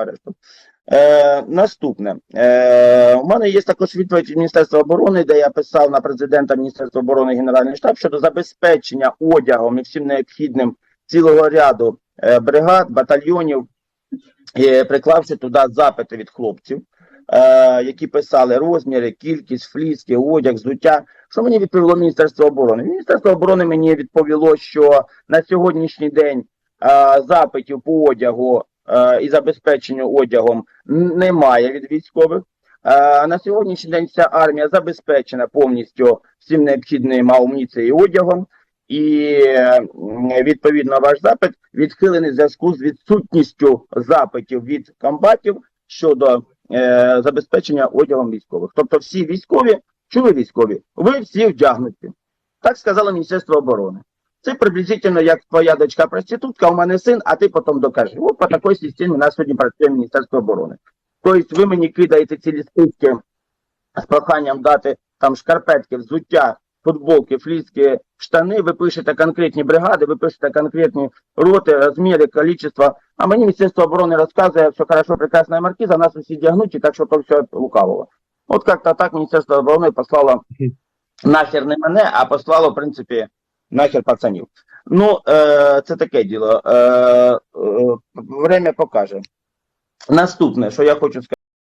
арешту. Е, наступне. Е, у мене є також відповідь від Міністерства оборони, де я писав на президента Міністерства оборони Генеральний штаб щодо забезпечення одягом і всім необхідним цілого ряду е, бригад, батальйонів, е, приклавши туди запити від хлопців, е, які писали розміри, кількість, фліски, одяг, взуття. Що мені відповіло Міністерство оборони? Міністерство оборони мені відповіло, що на сьогоднішній день е, запитів по одягу і забезпеченню одягом немає від військових. Е, на сьогоднішній день вся армія забезпечена повністю всім необхідним амуніцією і одягом. І е, відповідно ваш запит відхилений в зв'язку з відсутністю запитів від комбатів щодо е, забезпечення одягом військових. Тобто всі військові, чули військові, ви всі вдягнуті. Так сказало Міністерство оборони. Це приблизительно як твоя дочка проститутка, у мене син, а ти потім докажи. От по такій системі у нас сьогодні працює Міністерство оборони. Тобто ви мені кидаєте ці лісточки з проханням дати там шкарпетки, взуття, футболки, фліски, штани, ви пишете конкретні бригади, ви пишете конкретні роти, розміри, количество. А мені Міністерство оборони розказує, що хорошо, прекрасна маркіза, нас усі дягнуті, так що то все лукавого. От как-то так Міністерство оборони послало нахер не мене, а послало, в принципі, нахер пацанів. Ну, е, це таке діло. Е, е, время покаже. Наступне, що я хочу сказати.